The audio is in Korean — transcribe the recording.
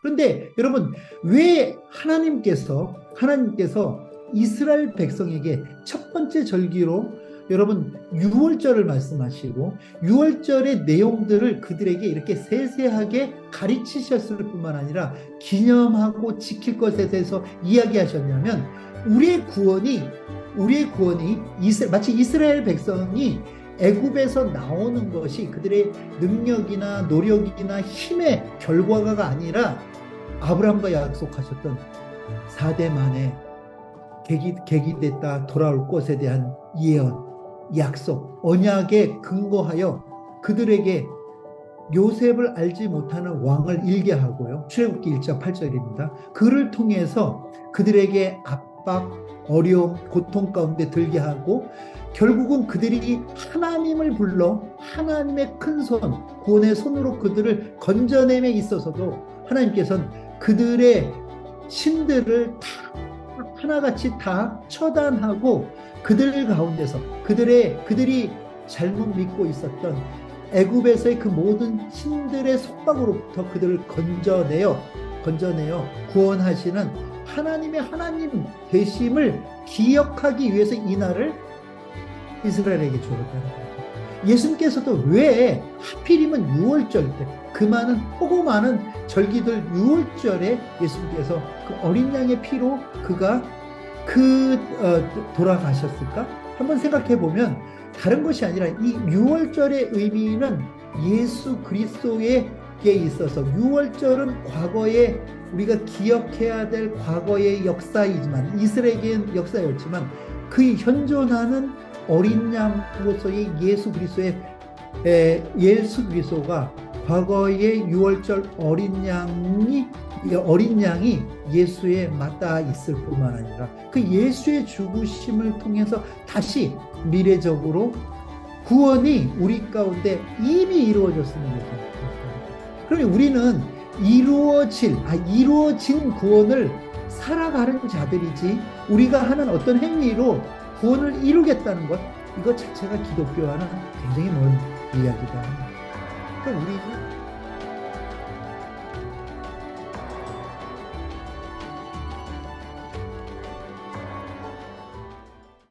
그런데 여러분 왜 하나님께서 하나님께서 이스라엘 백성에게 첫 번째 절기로 여러분 6월절을 말씀하시고 6월절의 내용들을 그들에게 이렇게 세세하게 가르치셨을 뿐만 아니라 기념하고 지킬 것에 대해서 이야기하셨냐면 우리의 구원이 우리의 구원이 이스, 마치 이스라엘 백성이 애굽에서 나오는 것이 그들의 능력이나 노력이나 힘의 결과가 아니라 아브라함과 약속하셨던 4대 만에 계기, 계기됐다 돌아올 것에 대한 예언, 약속, 언약에 근거하여 그들에게 요셉을 알지 못하는 왕을 일게 하고요. 출애굽기 1장 8절입니다. 그를 통해서 그들에게 압박, 어려움, 고통 가운데 들게 하고 결국은 그들이 하나님을 불러 하나님의 큰 손, 구원의 손으로 그들을 건져냄에 있어서도 하나님께서는 그들의 신들을 다 하나같이 다 처단하고 그들 가운데서 그들의 그들이 잘못 믿고 있었던 애굽에서의 그 모든 신들의 속박으로부터 그들을 건져내어 건져내어 구원하시는 하나님의 하나님 되심을 기억하기 위해서 이 날을 이스라엘에게 주었다는 거죠. 예수님께서도 왜 하필이면 6월절 때 그 많은 호고 많은 절기들 6월절에 예수님께서 그 어린 양의 피로 그가 그 어, 돌아가셨을까? 한번 생각해 보면 다른 것이 아니라 이 6월절의 의미는 예수 그리스도에게 있어서 6월절은 과거에 우리가 기억해야 될 과거의 역사이지만 이스라엘에게는 역사였지만 그 현존하는 어린 양으로서의 예수 그리스도의 에, 예수 그리스도가 과거의 6월절 어린 양이 어린 양이 예수에 맞닿아 있을 뿐만 아니라 그 예수의 죽으심을 통해서 다시 미래적으로 구원이 우리 가운데 이미 이루어졌음을 얘기합니다. 그러니 우리는 이루어질 아 이루어진 구원을 살아가는 자들이지 우리가 하는 어떤 행위로 구원을 이루겠다는 것 이것 자체가 기독교와는 굉장히 먼 이야기다. 그럼 우리